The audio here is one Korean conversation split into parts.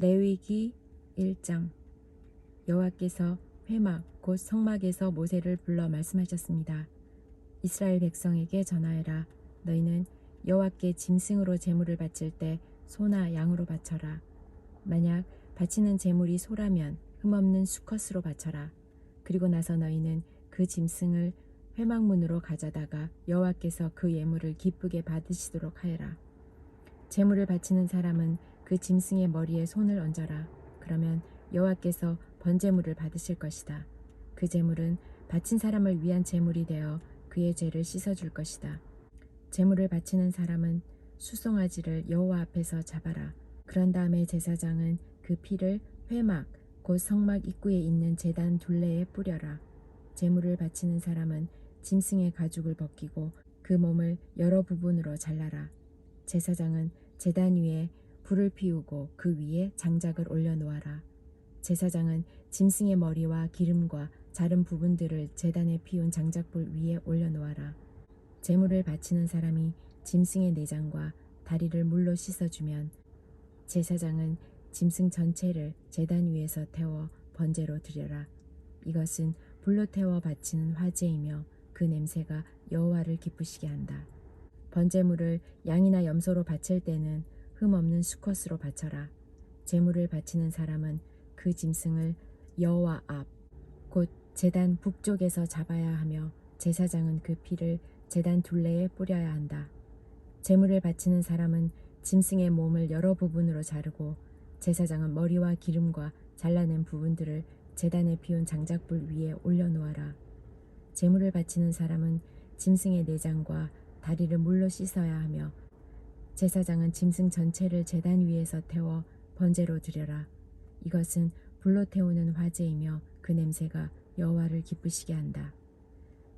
레위기 1장. 여호와께서 회막 곧 성막에서 모세를 불러 말씀하셨습니다. 이스라엘 백성에게 전하여라. 너희는 여호와께 짐승으로 제물을 바칠 때 소나 양으로 바쳐라. 만약 바치는 제물이 소라면 흠없는 수컷으로 바쳐라. 그리고 나서 너희는 그 짐승을 회막문으로 가져다가 여호와께서 그 예물을 기쁘게 받으시도록 하여라. 제물을 바치는 사람은 그 짐승의 머리에 손을 얹어라 그러면 여호와께서 번제물을 받으실 것이다 그 제물은 바친 사람을 위한 제물이 되어 그의 죄를 씻어줄 것이다. 제물을 바치는 사람은 수송아지를 여호와 앞에서 잡아라. 그런 다음에 제사장은 그 피를 회막 곧 성막 입구에 있는 제단 둘레에 뿌려라. 제물을 바치는 사람은 짐승의 가죽을 벗기고 그 몸을 여러 부분으로 잘라라. 제사장은 제단 위에 불을 피우고 그 위에 장작을 올려 놓아라. 제사장은 짐승의 머리와 기름과 자른 부분들을 제단에 피운 장작불 위에 올려놓아라. 제물을 바치는 사람이 짐승의 내장과 다리를 물로 씻어주면 제사장은 짐승 전체를 제단 위에서 태워 번제로 드려라. 이것은 불로 태워 바치는 화제이며 그 냄새가 여호와를 기쁘시게 한다. 번제물을 양이나 염소로 바칠 때는 흠 없는 수컷으로 바쳐라. 제물을 바치는 사람은 그 짐승을 여호와 앞곧 제단 북쪽에서 잡아야 하며 제사장은 그 피를 제단 둘레에 뿌려야 한다. 제물을 바치는 사람은 짐승의 몸을 여러 부분으로 자르고 제사장은 머리와 기름과 잘라낸 부분들을 제단에 피운 장작불 위에 올려놓아라. 제물을 바치는 사람은 짐승의 내장과 다리를 물로 씻어야 하며 제사장은 짐승 전체를 제단 위에서 태워 번제로 드려라. 이것은 불로 태우는 화제이며 그 냄새가 여호와를 기쁘시게 한다.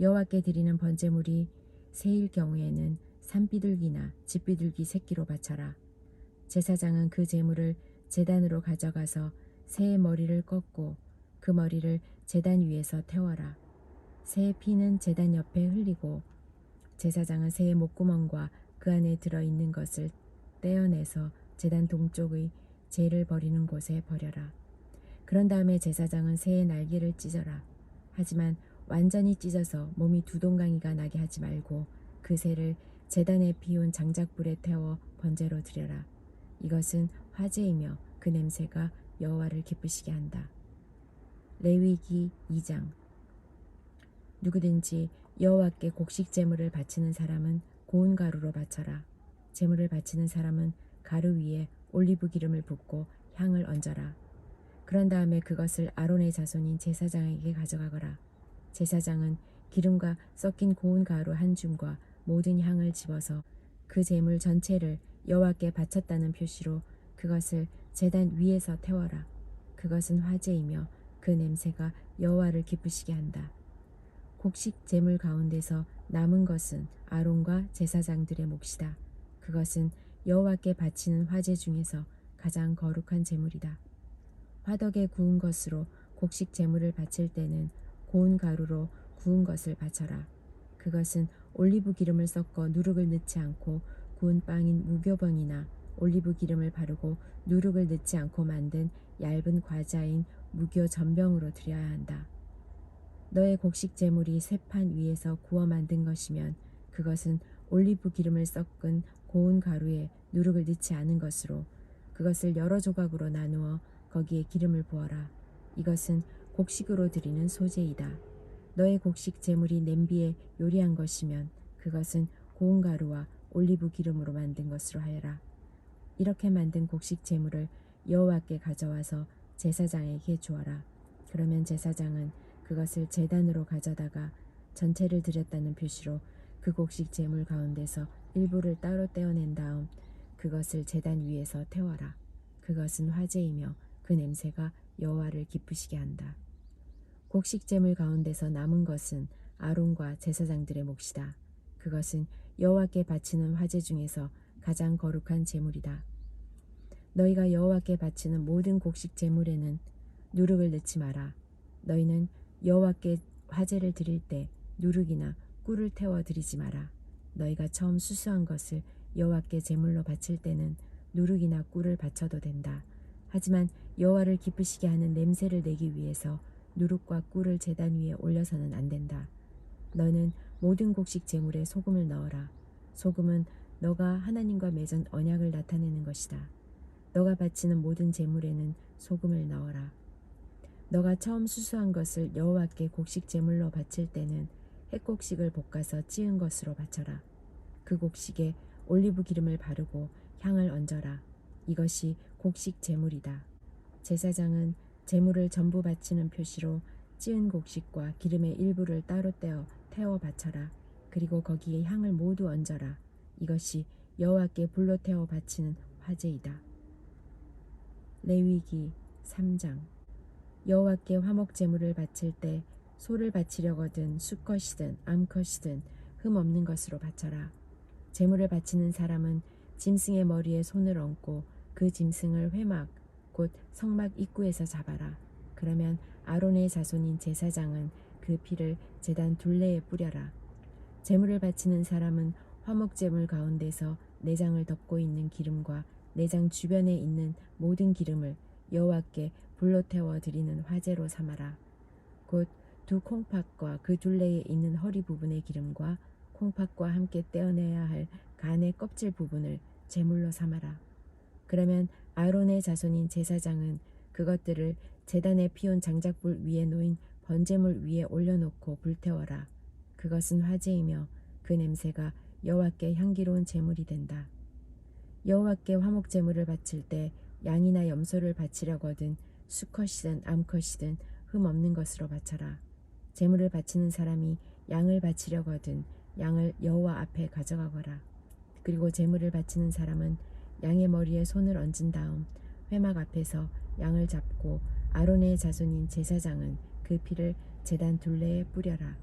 여호와께 드리는 번제물이 새일 경우에는 산비둘기나 집비둘기 새끼로 바쳐라. 제사장은 그 제물을 제단으로 가져가서 새의 머리를 꺾고 그 머리를 제단 위에서 태워라. 새의 피는 제단 옆에 흘리고 제사장은 새의 목구멍과 그 안에 들어 있는 것을 떼어내서 제단 동쪽의 죄를 버리는 곳에 버려라. 그런 다음에 제사장은 새의 날개를 찢어라. 하지만 완전히 찢어서 몸이 두 동강이가 나게 하지 말고 그 새를 제단에 피운 장작불에 태워 번제로 드려라. 이것은 화제이며 그 냄새가 여호와를 기쁘시게 한다. 레위기 2장 누구든지 여호와께 곡식 제물을 바치는 사람은 고운 가루로 바쳐라. 제물을 바치는 사람은 가루 위에 올리브 기름을 붓고 향을 얹어라. 그런 다음에 그것을 아론의 자손인 제사장에게 가져가거라. 제사장은 기름과 섞인 고운 가루 한 줌과 모든 향을 집어서 그 제물 전체를 여호와께 바쳤다는 표시로 그것을 제단 위에서 태워라. 그것은 화제이며 그 냄새가 여호와를 기쁘시게 한다. 곡식 제물 가운데서 남은 것은 아론과 제사장들의 몫이다. 그것은 여호와께 바치는 화제 중에서 가장 거룩한 제물이다. 화덕에 구운 것으로 곡식 제물을 바칠 때는 고운 가루로 구운 것을 바쳐라. 그것은 올리브 기름을 섞어 누룩을 넣지 않고 구운 빵인 무교병이나 올리브 기름을 바르고 누룩을 넣지 않고 만든 얇은 과자인 무교 전병으로 드려야 한다. 너의 곡식 제물이 쇠판 위에서 구워 만든 것이면 그것은 올리브 기름을 섞은 고운 가루에 누룩을 넣지 않은 것으로 그것을 여러 조각으로 나누어 거기에 기름을 부어라. 이것은 곡식으로 드리는 소재이다. 너의 곡식 제물이 냄비에 요리한 것이면 그것은 고운 가루와 올리브 기름으로 만든 것으로 하여라. 이렇게 만든 곡식 제물을 여호와께 가져와서 제사장에게 주어라. 그러면 제사장은 그것을 제단으로 가져다가 전체를 드렸다는 표시로 그 곡식 제물 가운데서 일부를 따로 떼어낸 다음 그것을 제단 위에서 태워라. 그것은 화제이며 그 냄새가 여호와를 기쁘시게 한다. 곡식 제물 가운데서 남은 것은 아론과 제사장들의 몫이다. 그것은 여호와께 바치는 화제 중에서 가장 거룩한 제물이다. 너희가 여호와께 바치는 모든 곡식 제물에는 누룩을 넣지 마라. 너희는 여호와께 화제를 드릴 때 누룩이나 꿀을 태워 드리지 마라. 너희가 처음 수수한 것을 여호와께 제물로 바칠 때는 누룩이나 꿀을 바쳐도 된다. 하지만 여호와를 기쁘시게 하는 냄새를 내기 위해서 누룩과 꿀을 제단 위에 올려서는 안 된다. 너는 모든 곡식 제물에 소금을 넣어라. 소금은 너가 하나님과 맺은 언약을 나타내는 것이다. 너가 바치는 모든 제물에는 소금을 넣어라. 너가 처음 수수한 것을 여호와께 곡식 제물로 바칠 때는 햇곡식을 볶아서 찌은 것으로 바쳐라. 그 곡식에 올리브 기름을 바르고 향을 얹어라. 이것이 곡식 제물이다. 제사장은 제물을 전부 바치는 표시로 찌은 곡식과 기름의 일부를 따로 떼어 태워 바쳐라. 그리고 거기에 향을 모두 얹어라. 이것이 여호와께 불로 태워 바치는 화제이다. 레위기 3장 여호와께 화목 제물을 바칠 때 소를 바치려거든 수컷이든 암컷이든 흠 없는 것으로 바쳐라. 제물을 바치는 사람은 짐승의 머리에 손을 얹고 그 짐승을 회막 곧 성막 입구에서 잡아라. 그러면 아론의 자손인 제사장은 그 피를 제단 둘레에 뿌려라. 제물을 바치는 사람은 화목 제물 가운데서 내장을 덮고 있는 기름과 내장 주변에 있는 모든 기름을 여호와께 불로 태워 드리는 화제로 삼아라. 곧 두 콩팥과 그 둘레에 있는 허리 부분의 기름과 콩팥과 함께 떼어내야 할 간의 껍질 부분을 제물로 삼아라. 그러면 아론의 자손인 제사장은 그것들을 제단에 피운 장작불 위에 놓인 번제물 위에 올려놓고 불태워라. 그것은 화제이며 그 냄새가 여호와께 향기로운 제물이 된다. 여호와께 화목 제물을 바칠 때 양이나 염소를 바치려거든 수컷이든 암컷이든 흠 없는 것으로 바쳐라. 제물을 바치는 사람이 양을 바치려거든 양을 여호와 앞에 가져가거라. 그리고 제물을 바치는 사람은 양의 머리에 손을 얹은 다음 회막 앞에서 양을 잡고 아론의 자손인 제사장은 그 피를 제단 둘레에 뿌려라.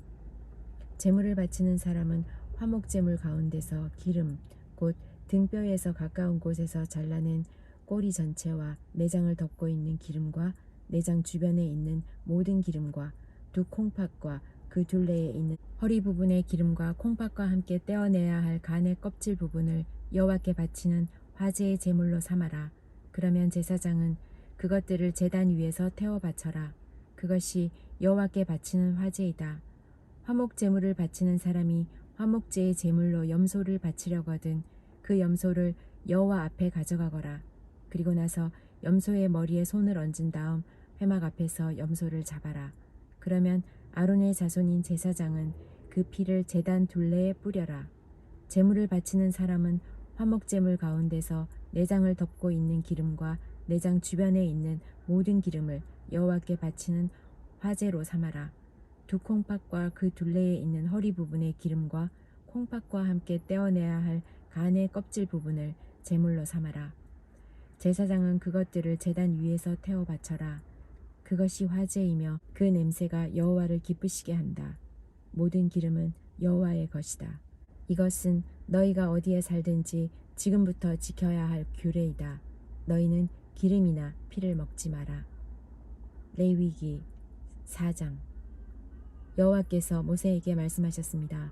제물을 바치는 사람은 화목 제물 가운데서 기름 곧 등뼈에서 가까운 곳에서 잘라낸 꼬리 전체와 내장을 덮고 있는 기름과 내장 주변에 있는 모든 기름과 두 콩팥과 그 둘레에 있는 허리 부분의 기름과 콩팥과 함께 떼어내야 할 간의 껍질 부분을 여호와께 바치는 화제의 제물로 삼아라. 그러면 제사장은 그것들을 제단 위에서 태워 바쳐라. 그것이 여호와께 바치는 화제이다. 화목 제물을 바치는 사람이 화목제의 제물로 염소를 바치려거든 그 염소를 여호와 앞에 가져가거라. 그리고 나서 염소의 머리에 손을 얹은 다음 회막 앞에서 염소를 잡아라. 그러면 아론의 자손인 제사장은 그 피를 제단 둘레에 뿌려라. 제물을 바치는 사람은 화목제물 가운데서 내장을 덮고 있는 기름과 내장 주변에 있는 모든 기름을 여호와께 바치는 화제로 삼아라. 두 콩팥과 그 둘레에 있는 허리 부분의 기름과 콩팥과 함께 떼어내야 할 간의 껍질 부분을 제물로 삼아라. 제사장은 그것들을 제단 위에서 태워 바쳐라. 그것이 화제이며 그 냄새가 여호와를 기쁘시게 한다. 모든 기름은 여호와의 것이다. 이것은 너희가 어디에 살든지 지금부터 지켜야 할 규례이다. 너희는 기름이나 피를 먹지 마라. 레위기 4장 여호와께서 모세에게 말씀하셨습니다.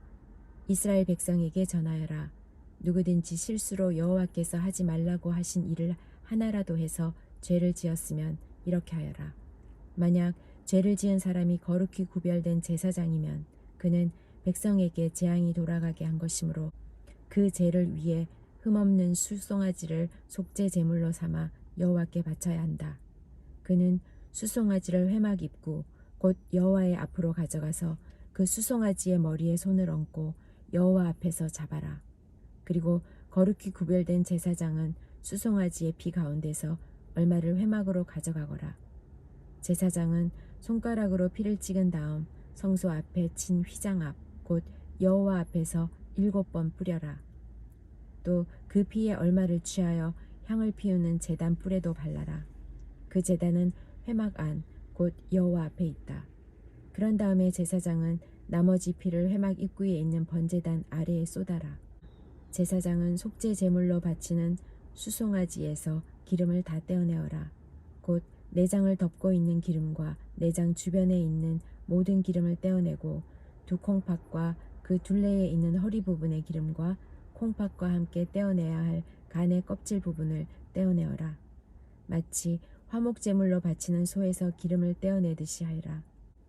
이스라엘 백성에게 전하여라. 누구든지 실수로 여호와께서 하지 말라고 하신 일을 하나라도 해서 죄를 지었으면 이렇게 하여라. 만약 죄를 지은 사람이 거룩히 구별된 제사장이면 그는 백성에게 재앙이 돌아가게 한 것이므로 그 죄를 위해 흠없는 수송아지를 속죄 제물로 삼아 여호와께 바쳐야 한다. 그는 수송아지를 회막 입구 곧 여호와의 앞으로 가져가서 그 수송아지의 머리에 손을 얹고 여호와 앞에서 잡아라. 그리고 거룩히 구별된 제사장은 수송아지의 피 가운데서 얼마를 회막으로 가져가거라. 제사장은 손가락으로 피를 찍은 다음 성소 앞에 친 휘장 앞 곧 여호와 앞에서 일곱 번 뿌려라. 또 그 피에 얼마를 취하여 향을 피우는 제단 뿔에도 발라라. 그 제단은 회막 안 곧 여호와 앞에 있다. 그런 다음에 제사장은 나머지 피를 회막 입구에 있는 번제단 아래에 쏟아라. 제사장은 속죄 제물로 바치는 수송아지에서 기름을 다 떼어내어라. 곧 내장을 덮고 있는 기름과 내장 주변에 있는 모든 기름을 떼어내고 두 콩팥과 그 둘레에 있는 허리 부분의 기름과 콩팥과 함께 떼어내야 할 간의 껍질 부분을 떼어내어라. 마치 화목 제물로 바치는 소에서 기름을 떼어내듯이 하여라.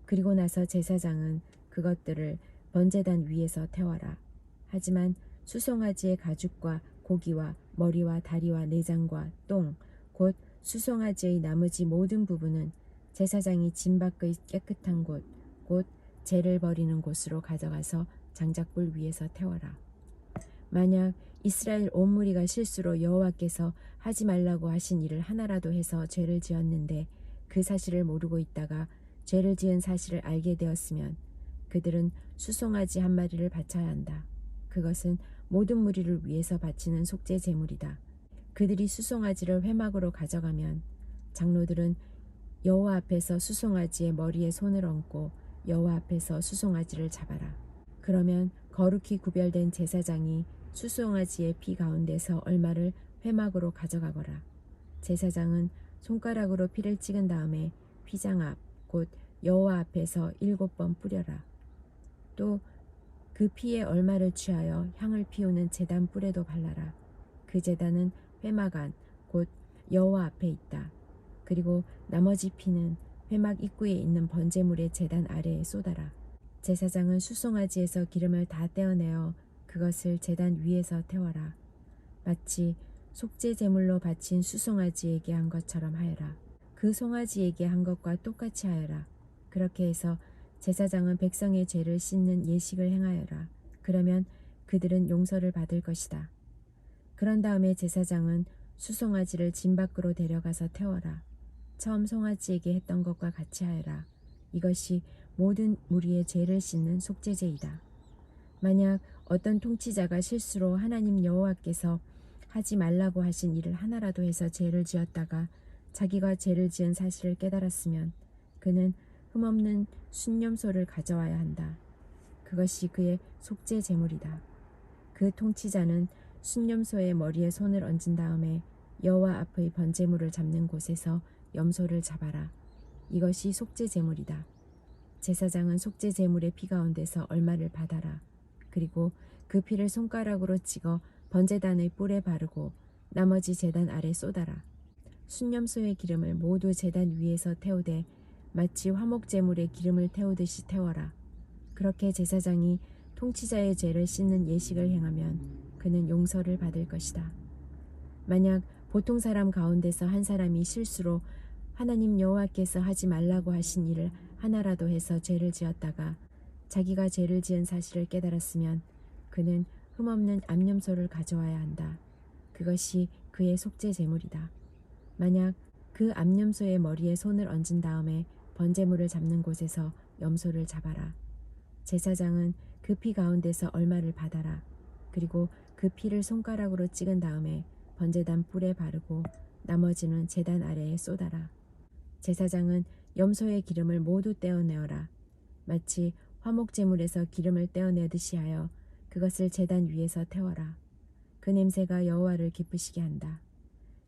그리고 나서 제사장은 그것들을 번제단 위에서 태워라. 하지만 수송아지의 가죽과 고기와 머리와 다리와 내장과 똥, 곧 수송아지의 나머지 모든 부분은 제사장이 진 밖의 깨끗한 곳, 곧 재를 버리는 곳으로 가져가서 장작불 위에서 태워라. 만약 이스라엘 온 무리가 실수로 여호와께서 하지 말라고 하신 일을 하나라도 해서 죄를 지었는데 그 사실을 모르고 있다가 죄를 지은 사실을 알게 되었으면 그들은 수송아지 한 마리를 바쳐야 한다. 그것은 모든 무리를 위해서 바치는 속죄 제물이다. 그들이 수송아지를 회막으로 가져가면 장로들은 여호와 앞에서 수송아지의 머리에 손을 얹고 여호와 앞에서 수송아지를 잡아라. 그러면 거룩히 구별된 제사장이 수송아지의 피 가운데서 얼마를 회막으로 가져가거라. 제사장은 손가락으로 피를 찍은 다음에 피장 앞, 곧 여호와 앞에서 일곱 번 뿌려라. 또 그 피에 얼마를 취하여 향을 피우는 제단 뿔에도 발라라. 그 제단은 회막 안, 곧 여호와 앞에 있다. 그리고 나머지 피는 회막 입구에 있는 번제물의 제단 아래에 쏟아라. 제사장은 수송아지에서 기름을 다 떼어내어 그것을 제단 위에서 태워라. 마치 속죄 제물로 바친 수송아지에게 한 것처럼 하여라. 그 송아지에게 한 것과 똑같이 하여라. 그렇게 해서 제사장은 백성의 죄를 씻는 예식을 행하여라. 그러면 그들은 용서를 받을 것이다. 그런 다음에 제사장은 수송아지를 진 밖으로 데려가서 태워라. 처음 송아지에게 했던 것과 같이 하여라. 이것이 모든 무리의 죄를 씻는 속죄제이다. 만약 어떤 통치자가 실수로 하나님 여호와께서 하지 말라고 하신 일을 하나라도 해서 죄를 지었다가 자기가 죄를 지은 사실을 깨달았으면 그는 흠없는 순념소를 가져와야 한다. 그것이 그의 속죄 제물이다. 그 통치자는 순념소의 머리에 손을 얹은 다음에 여호와 앞의 번제물을 잡는 곳에서 염소를 잡아라. 이것이 속죄 제물이다. 제사장은 속죄 제물의 피 가운데서 얼마를 받아라. 그리고 그 피를 손가락으로 찍어 번제단의 뿔에 바르고 나머지 제단 아래 쏟아라. 순념소의 기름을 모두 제단 위에서 태우되 마치 화목 제물에 기름을 태우듯이 태워라. 그렇게 제사장이 통치자의 죄를 씻는 예식을 행하면 그는 용서를 받을 것이다. 만약 보통 사람 가운데서 한 사람이 실수로 하나님 여호와께서 하지 말라고 하신 일을 하나라도 해서 죄를 지었다가 자기가 죄를 지은 사실을 깨달았으면 그는 흠없는 암염소를 가져와야 한다. 그것이 그의 속죄 제물이다. 만약 그 암염소의 머리에 손을 얹은 다음에 번제물을 잡는 곳에서 염소를 잡아라. 제사장은 그 피 가운데서 얼마를 받아라. 그리고 그 피를 손가락으로 찍은 다음에 번제단 뿔에 바르고 나머지는 제단 아래에 쏟아라. 제사장은 염소의 기름을 모두 떼어내어라. 마치 화목제물에서 기름을 떼어내듯이 하여 그것을 제단 위에서 태워라. 그 냄새가 여호와를 기쁘시게 한다.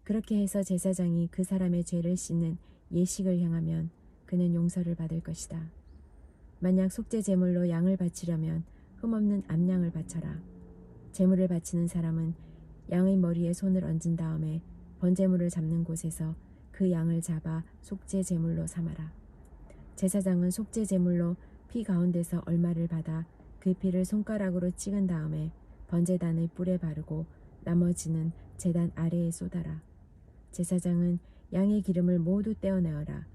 그렇게 해서 제사장이 그 사람의 죄를 씻는 예식을 향하면 그는 용서를 받을 것이다. 만약 속죄 제물로 양을 바치려면 흠없는 암양을 바쳐라. 제물을 바치는 사람은 양의 머리에 손을 얹은 다음에 번제물을 잡는 곳에서 그 양을 잡아 속죄 제물로 삼아라. 제사장은 속죄 제물로 피 가운데서 얼마를 받아 그 피를 손가락으로 찍은 다음에 번제단의 뿔에 바르고 나머지는 제단 아래에 쏟아라. 제사장은 양의 기름을 모두 떼어내어라.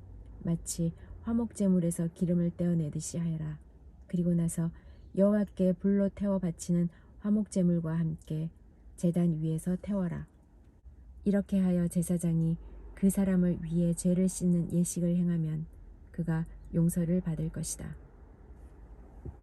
마치 화목제물에서 기름을 떼어내듯이 하여라. 그리고 나서 여호와께 불로 태워 바치는 화목제물과 함께 제단 위에서 태워라. 이렇게 하여 제사장이 그 사람을 위해 죄를 씻는 예식을 행하면 그가 용서를 받을 것이다.